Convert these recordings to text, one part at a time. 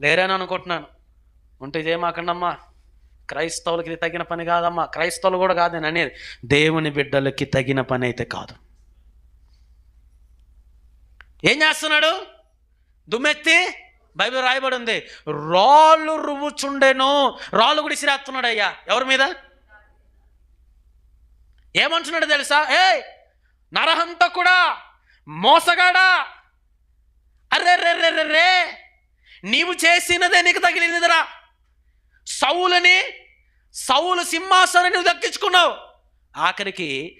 లేరని అనుకుంటున్నాను. ఉంటే ఇదేమాకండమ్మా క్రైస్తవులకి ఇది తగిన పని కాదమ్మా. క్రైస్తవులు కూడా కాదని అనేది. దేవుని బిడ్డలకి తగిన పని అయితే కాదు. ఏం చేస్తున్నాడు? దుమ్మెత్తి బైబిల్ రాయబడి ఉంది. రాళ్ళు రువ్వుచుండెను. రాళ్ళు కూడా ఇసిరేస్తున్నాడు అయ్యా ఎవరి మీద? ఏమంటున్నాడు తెలుసా? ఏ నరహంత కూడా మోసగాడా? అర్రే రే రే రే రే నీవు చేసినదే నీకు తగిలినదిరా సౌలని సౌలు సింహాసనాన్ని నువ్వు దక్కించుకున్నావు. ఆఖరికి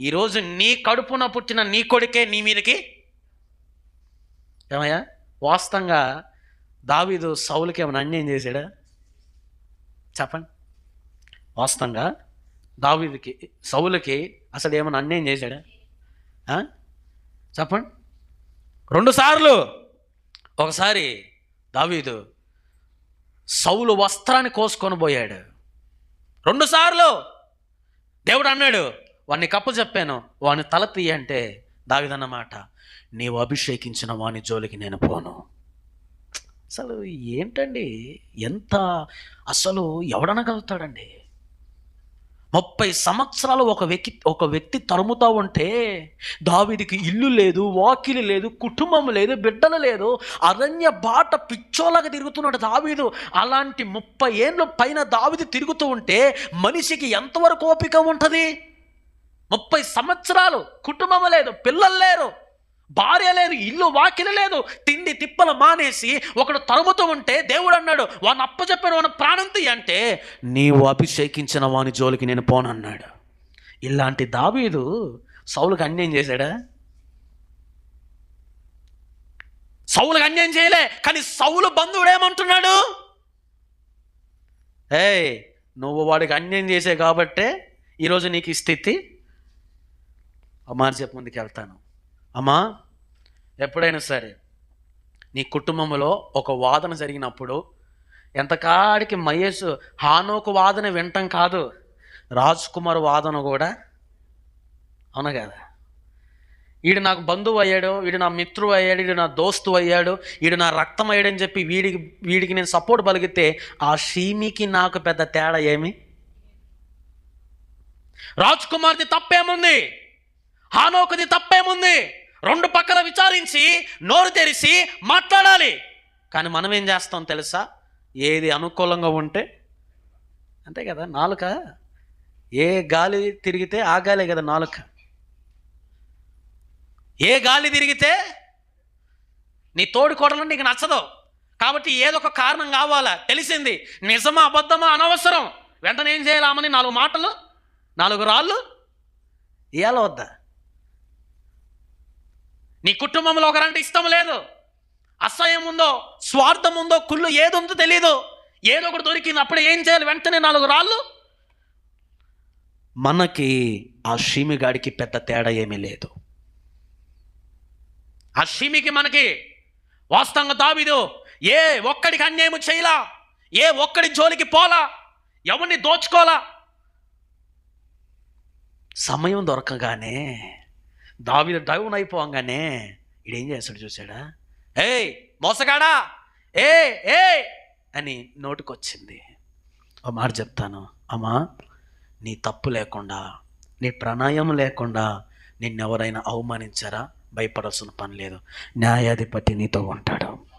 ఈరోజు నీ కడుపున పుట్టిన నీ కొడుకే నీ మీదకి? ఏమయ్యా వాస్తవంగా దావీదు సౌలుకి ఏమైనా అన్యాయం చేశాడా? చెప్పండి. వాస్తవంగా దావీదుకి సౌలుకి అసలు ఏమైనా అన్యాయం చేశాడా? చెప్పండి. రెండు సార్లు. ఒకసారి దావీదు సౌలు వస్త్రాన్ని కోసుకొని పోయాడు. రెండుసార్లు దేవుడు అన్నాడు వాడిని కప్పు చెప్పాను వాని తల తీయంటే దావిదన్నమాట నీవు అభిషేకించిన వాని జోలికి నేను పోను. అసలు ఏంటండి? ఎంత అసలు ఎవడనగలుగుతాడండి? ముప్పై సంవత్సరాలు ఒక వ్యక్తి ఒక వ్యక్తి తరుముతా ఉంటే దావిదికి ఇల్లు లేదు వాకిలి లేదు కుటుంబం లేదు బిడ్డలు లేదు అరణ్య బాట పిచ్చోలాగా తిరుగుతున్నాడు దావీదు. అలాంటి ముప్పై ఏళ్ళు పైన దావిది తిరుగుతూ ఉంటే మనిషికి ఎంతవరకు ఓపిక ఉంటుంది? ముప్పై సంవత్సరాలు కుటుంబం లేదు పిల్లలు లేరు. భార్య లేదు ఇల్లు వాకిలి లేదు. తిండి తిప్పలు మానేసి ఒకడు తరుముతూ ఉంటే దేవుడు అన్నాడు వాడిని అప్పచెప్పిన వాని ప్రాణంతి అంటే నీవు అభిషేకించిన వాని జోలికి నేను పోనన్నాడు. ఇలాంటి దావీదు సౌలుకి అన్యాయం చేశాడా? సౌలుకి అన్యాయం చేయలే కానీ సౌలు బంధువుడు ఏమంటున్నాడు? ఏయ్ నువ్వు వాడికి అన్యాయం చేసే కాబట్టే ఈరోజు నీకు ఈ స్థితి? అమ్మా ముందుకు వెళ్తాను అమ్మా ఎప్పుడైనా సరే నీ కుటుంబంలో ఒక వాదన జరిగినప్పుడు ఎంతకాడికి మహేష్ హానోకు వాదన వింటం కాదు రాజ్ కుమార్ వాదన కూడా. అవునా కదా? వీడు నాకు బంధువు అయ్యాడు వీడు నా మిత్రువు అయ్యాడు వీడు నా దోస్తు అయ్యాడు వీడు నా రక్తం అయ్యాడని చెప్పి వీడికి వీడికి నేను సపోర్ట్ పలిగితే ఆ షీమికి నాకు పెద్ద తేడా ఏమి? రాజ్ కుమార్ది తప్పేముంది? హానోకుది తప్పేముంది? రెండు పక్కల విచారించి నోరు తెరిచి మాట్లాడాలి. కానీ మనం ఏం చేస్తాం తెలుసా? ఏది అనుకూలంగా ఉంటే అంతే కదా నాలుక? ఏ గాలి తిరిగితే ఆ గాలే కదా నాలుక. ఏ గాలి తిరిగితే నీ తోడుకోడలు నీకు నచ్చదు. కాబట్టి ఏదో ఒక కారణం కావాలా? తెలిసింది. నిజమా అబద్ధమా అనవసరం. వెంటనే ఏం చేయాలి ఆమెని? నాలుగు మాటలు నాలుగు రాళ్ళు ఇవాళ వద్దా? నీ కుటుంబంలో ఒకరంటే ఇష్టం లేదు. అసహ్యం ఉందో స్వార్థం ఉందో కుళ్ళు ఏదుందో తెలియదు ఏదో ఒకటి దొరికింది అప్పుడు ఏం చేయాలి? వెంటనే నాలుగు రాళ్ళు. మనకి ఆ షీమిగాడికి పెద్ద తేడా ఏమీ లేదు. ఆ షీమికి మనకి వాస్తవంగా దావిదు ఏ ఒక్కడికి అన్యాయం చేయలా? ఏ ఒక్కడి జోలికి పోలా? ఎవరిని దోచుకోలా? సమయం దొరకగానే దావిద డౌన్ అయిపోగానే ఇడేం చేస్తాడు చూసాడా ఏయ్ మోసగాడా? ఏ ఏ అని నోటికొచ్చింది. ఒక మాట చెప్తాను. అమ్మా నీ తప్పు లేకుండా నీ ప్రణాయం లేకుండా నిన్నెవరైనా అవమానించారా? భయపడాల్సిన పని లేదు. న్యాయాధిపతి నీతో ఉంటాడు.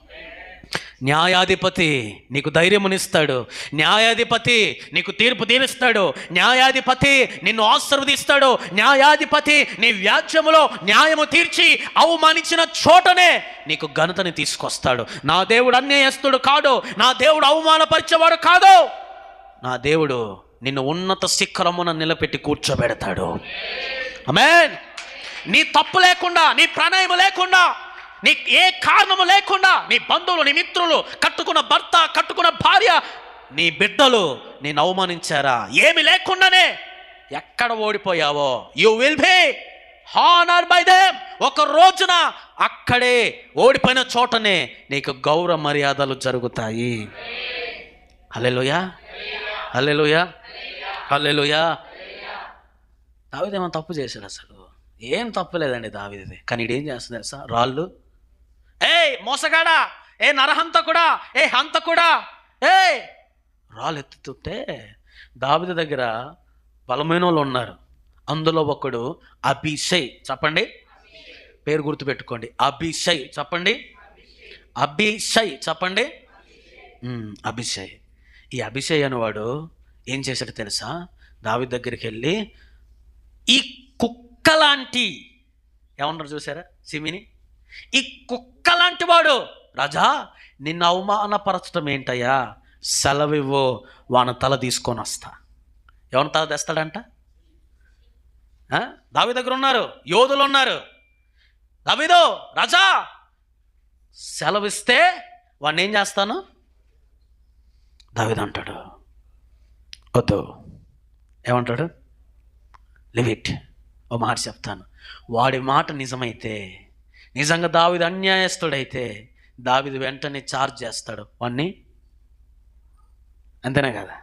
న్యాయాధిపతి నీకు ధైర్యమునిస్తాడు. న్యాయాధిపతి నీకు తీర్పు తీరుస్తాడు. న్యాయాధిపతి నిన్ను ఆశీర్వదిస్తాడు. న్యాయాధిపతి నీ వ్యాజ్యములో న్యాయము తీర్చి అవమానించిన చోటనే నీకు ఘనతని తీసుకొస్తాడు. నా దేవుడు అన్యాయస్తుడు కాడు. నా దేవుడు అవమానపరిచేవాడు కాదు. నా దేవుడు నిన్ను ఉన్నత శిఖరమున నిలబెట్టి కూర్చోబెడతాడు. అమేన్ నీ తప్పు లేకుండా నీ ప్రణయం లేకుండా నీ ఏ కారణము లేకుండా నీ బంధువులు నీ మిత్రులు కట్టుకున్న భర్త కట్టుకున్న భార్య నీ బిడ్డలు నేను అవమానించారా? ఏమి లేకుండానే ఎక్కడ ఓడిపోయావో? You will be honour by them ఒక రోజున అక్కడే ఓడిపోయిన చోటనే నీకు గౌరవ మర్యాదలు జరుగుతాయి. హల్లెలూయా. హల్లెలూయా. హల్లెలూయా. దావిదేమో తప్పు చేశాడు అసలు? ఏం తప్పు లేదండి దావిది కానీ ఏం చేస్తుంది తెలుసా? రాళ్ళు ఏయ్ మోసగాడా? ఏ నరహంతకుడా? ఏ హంతకుడా? ఏ రాలెత్తుతుంటే దావిద దగ్గర బలమైన వాళ్ళు ఉన్నారు. అందులో ఒకడు అభిషయ్. చెప్పండి. పేరు గుర్తుపెట్టుకోండి. అభిషయ్. చెప్పండి. అభిషయ్. చెప్పండి. అభిషయ్. ఈ అభిషయ్ అనేవాడు ఏం చేశాడు తెలుసా? దావి దగ్గరికి వెళ్ళి ఈ కుక్క లాంటి ఏమన్నారు చూసారా? సిమిని? ఈ కుక్క లాంటి వాడు. రాజా నిన్ను అవమానపరచడం ఏంటయ్యా? సెలవివ్వు వాని తల తీసుకొని వస్తా. ఎవరి తల తెస్తాడంట? దావి దగ్గర ఉన్నారు యోధులు ఉన్నారు. దావిదో రాజా! సెలవిస్తే వాడిని ఏం చేస్తాను? దావిద అంటాడు. వద్దు. ఏమంటాడు? లివిట్ ఓ మాట చెప్తాను. వాడి మాట నిజమైతే నిజంగా దావిది అన్యాయస్తుడైతే దావిది వెంటనే చార్జ్ చేస్తాడు. వాణ్ణి అంతేనే కదా?